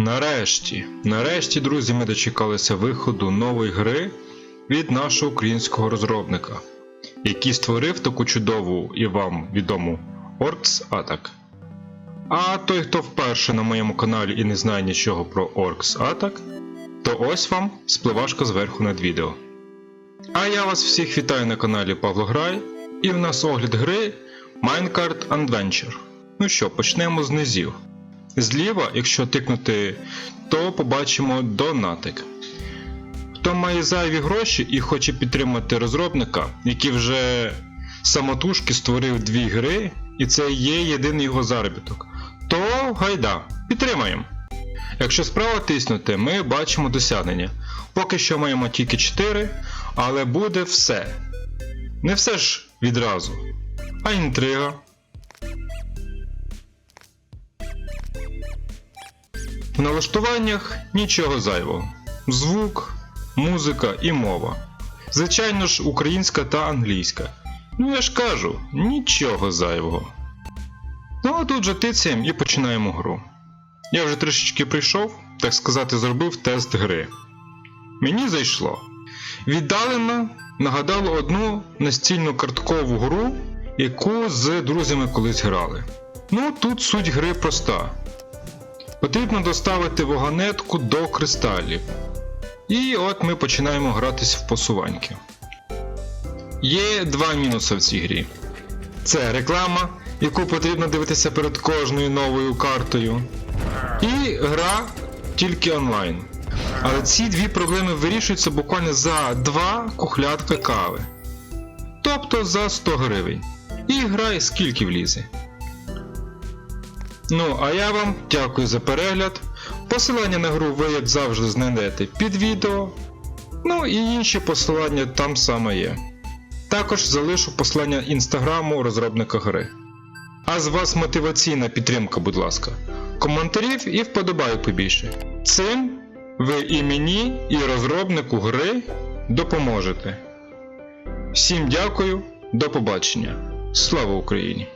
Нарешті, нарешті, друзі, ми дочекалися виходу нової гри від нашого українського розробника, який створив таку чудову і вам відому Orcs Attack. А той, хто вперше на моєму каналі і не знає нічого про Orcs Attack, то ось вам спливашка зверху над відео. А я вас всіх вітаю на каналі Павло Грай, і в нас огляд гри Minecraft Adventure. Ну що, почнемо з низів. Зліва, якщо тикнути, то побачимо донатик. Хто має зайві гроші і хоче підтримати розробника, який вже самотужки створив дві гри, і це є єдиний його заробіток, то гайда, підтримаємо. Якщо справа тиснути, ми бачимо досягнення. Поки що маємо тільки 4, але буде все. Не все ж відразу, а інтрига. В налаштуваннях нічого зайвого. Звук, музика і мова. Звичайно ж, українська та англійська. Ну я ж кажу, нічого зайвого. Ну а тут же тицяємо і починаємо гру. Я вже трішечки прийшов, так сказати, зробив тест гри. Мені зайшло. Віддалено нагадало одну настільну карткову гру, яку з друзями колись грали. Ну тут суть гри проста. Потрібно доставити вагонетку до кристалів. І от ми починаємо гратись в посуваньки. Є два мінуси в цій грі. Це реклама, яку потрібно дивитися перед кожною новою картою. І гра тільки онлайн. Але ці дві проблеми вирішуються буквально за два кухлятка кави. Тобто за 100 гривень. І грай скільки влізе. Ну, а я вам дякую за перегляд. Посилання на гру ви, як завжди, знайдете під відео. Ну і інші посилання там саме є. Також залишу посилання інстаграму розробника гри. А з вас мотиваційна підтримка, будь ласка. Коментарів і вподобаю побільше. Цим ви і мені, і розробнику гри допоможете. Всім дякую, до побачення. Слава Україні!